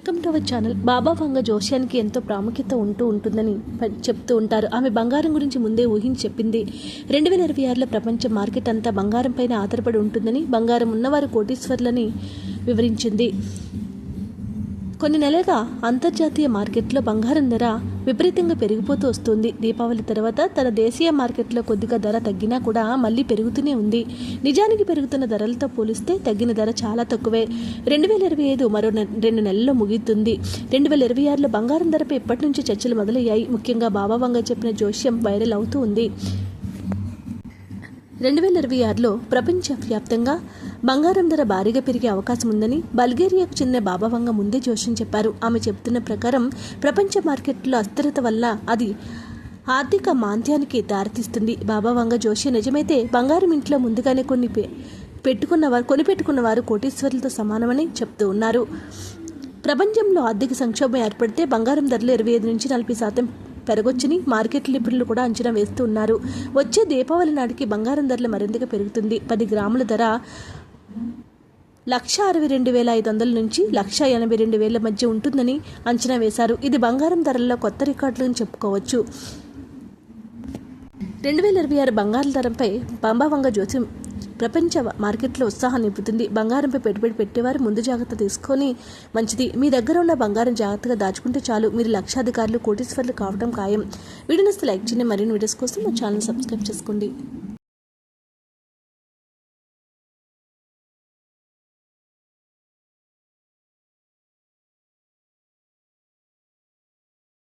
Welcome to our channel Baba Vanga జోష్యానికి ఎంతో ప్రాముఖ్యత ఉంటూ ఉంటుందని చెప్తూ ఉంటారు. ఆమె బంగారం గురించి ముందే ఊహించి చెప్పింది. రెండు వేల ఇరవై ఆరులో ప్రపంచ మార్కెట్ అంతా బంగారం పైన ఆధారపడి ఉంటుందని బంగారం ఉన్నవారు కోటీశ్వర్లని వివరించింది. కొన్ని నెలలుగా అంతర్జాతీయ మార్కెట్లో బంగారం ధర విపరీతంగా పెరిగిపోతూ వస్తుంది. దీపావళి తర్వాత తన దేశీయ మార్కెట్లో కొద్దిగా ధర తగ్గినా కూడా మళ్ళీ పెరుగుతూనే ఉంది. నిజానికి పెరుగుతున్న ధరలతో పోలిస్తే తగ్గిన ధర చాలా తక్కువే. రెండు వేల ఇరవై ఐదు మరో రెండు నెలల్లో ముగుతుంది రెండు వేల ఇరవై ఆరులో బంగారం ధరపై ఇప్పటి నుంచి చర్చలు మొదలయ్యాయి. ముఖ్యంగా బాబావంగ చెప్పిన జోష్యం వైరల్ అవుతూ ఉంది. రెండు వేల ఇరవై ఆరులో ప్రపంచవ్యాప్తంగా బంగారం ధర భారీగా పెరిగే అవకాశం ఉందని బల్గేరియాకు చెందిన బాబావంగ ముందే జోషం చెప్పారు. ఆమె చెబుతున్న ప్రకారం ప్రపంచ మార్కెట్లో అస్థిరత వల్ల అది ఆర్థిక మాంద్యానికి దారితీస్తుంది. బాబావంగ జోషి నిజమైతే బంగారం ఇంట్లో ముందుగానే కొన్ని పె- పెట్టుకున్నవారు కొనిపెట్టుకున్న వారు కోటీశ్వరులతో సమానమని చెప్తూ ఉన్నారు. ప్రపంచంలో ఆర్థిక సంక్షోభం ఏర్పడితే బంగారం ధరలు ఇరవై ఐదు నుంచి నలభై శాతం పెరగొచ్చని మార్కెట్ నిపుణులు కూడా అంచనా వేస్తూ ఉన్నారు. వచ్చే దీపావళి నాటికి బంగారం ధరలు మరింతగా పెరుగుతుంది. పది గ్రాముల ధర లక్ష అరవై రెండు వేల ఐదు వందల నుంచి లక్ష ఎనభై రెండు వేల మధ్య ఉంటుందని అంచనా వేశారు. ఇది బంగారం ధరల్లో కొత్త రికార్డులను చెప్పుకోవచ్చు. రెండు వేల ఇరవై ఆరు బంగారం ధరంపై బంబావంగ జ్యోతి ప్రపంచ మార్కెట్లో ఉత్సాహం నింపుతుంది. బంగారంపై పెట్టుబడి పెట్టేవారు ముందు జాగ్రత్త తీసుకొని మంచిది. మీ దగ్గర ఉన్న బంగారం జాగ్రత్తగా దాచుకుంటే చాలు. మీరు లక్షాధికారులు కోటీశ్వర్లు కావడం ఖాయం. వీడియోని లైక్ చేయండి. మరిన్ని వీడియోస్ కోసం మా ఛానల్ సబ్స్క్రైబ్ చేసుకోండి.